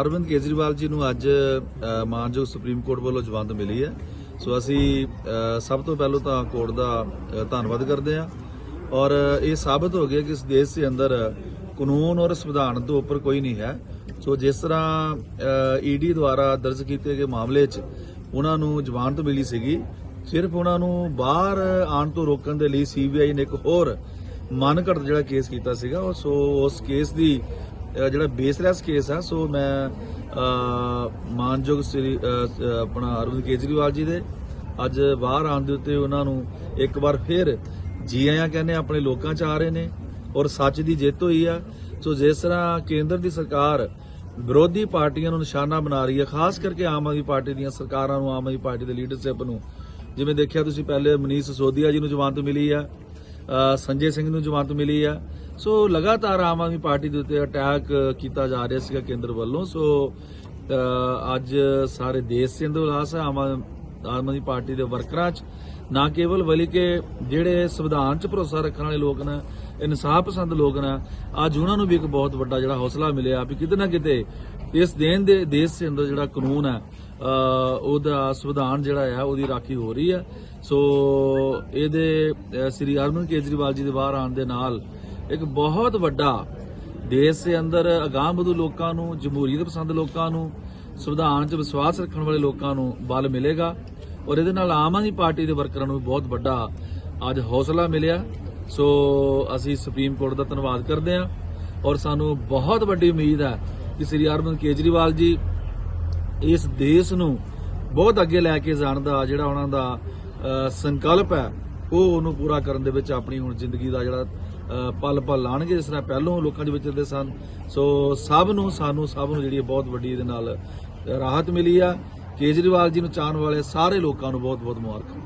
ਅਰਵਿੰਦ ਕੇਜਰੀਵਾਲ ਜੀ ਨੂੰ ਅੱਜ ਮਾਨਯੋਗ ਸੁਪਰੀਮ ਕੋਰਟ ਵੱਲੋਂ ਜਮਾਨਤ ਮਿਲੀ ਹੈ। ਸੋ ਅਸੀਂ ਸਭ ਤੋਂ ਪਹਿਲਾਂ ਤਾਂ ਕੋਰਟ ਦਾ ਧੰਨਵਾਦ ਕਰਦੇ ਹਾਂ। ਔਰ ਇਹ ਸਾਬਤ ਹੋ ਗਿਆ ਕਿ ਇਸ ਦੇਸ਼ ਦੇ ਅੰਦਰ ਕਾਨੂੰਨ ਔਰ ਸੰਵਿਧਾਨ ਤੋਂ ਉੱਪਰ ਕੋਈ ਨਹੀਂ ਹੈ। ਸੋ ਜਿਸ ਤਰ੍ਹਾਂ ਈਡੀ ਦੁਆਰਾ ਦਰਜ ਕੀਤੇ ਗਏ ਮਾਮਲੇ 'ਚ ਉਹਨਾਂ ਨੂੰ ਜ਼ਮਾਨਤ ਮਿਲੀ ਸੀਗੀ, ਸਿਰਫ ਉਹਨਾਂ ਨੂੰ ਬਾਹਰ ਆਉਣ ਤੋਂ ਰੋਕਣ ਦੇ ਲਈ ਸੀਬੀਆਈ ਨੇ ਇੱਕ ਹੋਰ ਮਨ ਘੜਤ ਜਿਹੜਾ ਕੇਸ ਕੀਤਾ ਸੀਗਾ। ਉਹ ਸੋ ਉਸ ਕੇਸ ਦੀ ਜਿਹੜਾ ਬੇਸਲੈਸ ਕੇਸ ਹੈ ਸੋ ਮੈਂ ਮਾਨਯੋਗ ਸ੍ਰੀ ਆਪਣਾ ਅਰਵਿੰਦ ਕੇਜਰੀਵਾਲ ਜੀ ਦੇ ਅੱਜ ਬਾਹਰ ਆਉਣ ਦੇ ਉੱਤੇ ਉਹਨਾਂ ਨੂੰ ਇੱਕ ਵਾਰ ਫਿਰ ਜੀ ਆਇਆਂ ਕਹਿੰਦੇ ਆਪਣੇ ਲੋਕਾਂ ਚ ਆ ਰਹੇ ਨੇ ਔਰ ਸੱਚ ਦੀ ਜਿੱਤ ਹੋਈ ਆ। ਸੋ ਜਿਸ ਤਰ੍ਹਾਂ ਕੇਂਦਰ ਦੀ ਸਰਕਾਰ ਵਿਰੋਧੀ ਪਾਰਟੀਆਂ ਨੂੰ ਨਿਸ਼ਾਨਾ ਬਣਾ ਰਹੀ ਹੈ ਖਾਸ ਕਰਕੇ ਆਮ ਆਦਮੀ ਪਾਰਟੀ ਦੀਆਂ ਸਰਕਾਰਾਂ ਨੂੰ, ਆਮ ਆਦਮੀ ਪਾਰਟੀ ਦੇ ਲੀਡਰਸ਼ਿਪ ਨੂੰ, ਜਿਵੇਂ ਦੇਖਿਆ ਤੁਸੀਂ ਪਹਿਲੇ ਮਨੀਸ਼ ਸਿਸੋਦੀਆ ਜੀ ਨੂੰ ਜ਼ਮਾਨਤ ਮਿਲੀ ਆ ਸੰਜੇ ਸਿੰਘ ਨੂੰ ਜ਼ਮਾਨਤ ਮਿਲੀ ਆ। ਸੋ ਲਗਾਤਾਰ ਆਮ ਆਦਮੀ ਪਾਰਟੀ ਦੇ ਉੱਤੇ ਅਟੈਕ ਕੀਤਾ ਜਾ ਰਿਹਾ ਸੀਗਾ ਕੇਂਦਰ ਵੱਲੋਂ। ਸੋ ਅੱਜ ਸਾਰੇ ਦੇਸ਼ ਦੇ ਅੰਦਰ ਉਲਾਸ ਆਮ ਆਦਮੀ ਪਾਰਟੀ ਦੇ ਵਰਕਰਾਂ 'ਚ। ਨਾ ਕੇਵਲ ਬਲਕਿ ਜਿਹੜੇ ਸੰਵਿਧਾਨ 'ਚ ਭਰੋਸਾ ਰੱਖਣ ਵਾਲੇ ਲੋਕ ਨੇ, ਇਨਸਾਫ ਪਸੰਦ ਲੋਕ ਨੇ, ਅੱਜ ਉਹਨਾਂ ਨੂੰ ਵੀ ਇੱਕ ਬਹੁਤ ਵੱਡਾ ਜਿਹੜਾ ਹੌਸਲਾ ਮਿਲਿਆ ਵੀ ਕਿਤੇ ਨਾ ਕਿਤੇ ਇਸ ਦੇਨ ਦੇ ਦੇਸ਼ ਦੇ ਅੰਦਰ ਜਿਹੜਾ ਕਾਨੂੰਨ ਹੈ ਉਹਦਾ ਸੰਵਿਧਾਨ ਜਿਹੜਾ ਆ, ਉਹਦੀ ਰਾਖੀ ਹੋ ਰਹੀ ਹੈ ਸੋ ਇਹਦੇ ਸ੍ਰੀ ਅਰਵਿੰਦ ਕੇਜਰੀਵਾਲ ਜੀ ਦੇ ਬਾਹਰ ਆਉਣ ਦੇ ਨਾਲ ਇੱਕ ਬਹੁਤ ਵੱਡਾ ਦੇਸ਼ ਦੇ ਅੰਦਰ ਅਗਾਂਹ ਵਧੂ ਲੋਕਾਂ ਨੂੰ, ਜਮਹੂਰੀਅਤ ਪਸੰਦ ਲੋਕਾਂ ਨੂੰ, ਸੰਵਿਧਾਨ 'ਚ ਵਿਸ਼ਵਾਸ ਰੱਖਣ ਵਾਲੇ ਲੋਕਾਂ ਨੂੰ ਬਲ ਮਿਲੇਗਾ। ਔਰ ਇਹਦੇ ਨਾਲ ਆਮ ਆਦਮੀ ਪਾਰਟੀ ਦੇ ਵਰਕਰਾਂ ਨੂੰ ਵੀ ਬਹੁਤ ਵੱਡਾ ਅੱਜ ਹੌਸਲਾ ਮਿਲਿਆ। ਸੋ ਅਸੀਂ ਸੁਪਰੀਮ ਕੋਰਟ ਦਾ ਧੰਨਵਾਦ ਕਰਦੇ ਹਾਂ। ਔਰ ਸਾਨੂੰ ਬਹੁਤ ਵੱਡੀ ਉਮੀਦ ਹੈ ਕਿ ਸ੍ਰੀ ਅਰਵਿੰਦ ਕੇਜਰੀਵਾਲ ਜੀ ਇਸ ਦੇਸ਼ ਨੂੰ ਬਹੁਤ ਅੱਗੇ ਲੈ ਕੇ ਜਾਣ ਦਾ ਜਿਹੜਾ ਉਹਨਾਂ ਦਾ ਸੰਕਲਪ ਹੈ, ਉਹ ਉਹਨੂੰ ਪੂਰਾ ਕਰਨ ਦੇ ਵਿੱਚ ਆਪਣੀ ਹੁਣ ਜ਼ਿੰਦਗੀ ਦਾ ਜਿਹੜਾ ਪਲ ਪਲ ਲਾਣਗੇ, ਜਿਸ ਤਰ੍ਹਾਂ ਪਹਿਲੋਂ ਲੋਕਾਂ ਦੇ ਵਿੱਚ ਚੱਲਦੇ ਸਨ। ਸੋ ਸਭ ਨੂੰ, ਸਾਨੂੰ ਸਭ ਨੂੰ ਜਿਹੜੀ ਬਹੁਤ ਵੱਡੀ ਇਹਦੇ ਨਾਲ ਰਾਹਤ ਮਿਲੀ ਆ। ਕੇਜਰੀਵਾਲ ਜੀ ਨੂੰ ਚਾਹਣ ਵਾਲੇ ਸਾਰੇ ਲੋਕਾਂ ਨੂੰ ਬਹੁਤ ਬਹੁਤ ਮੁਬਾਰਕਾਂ।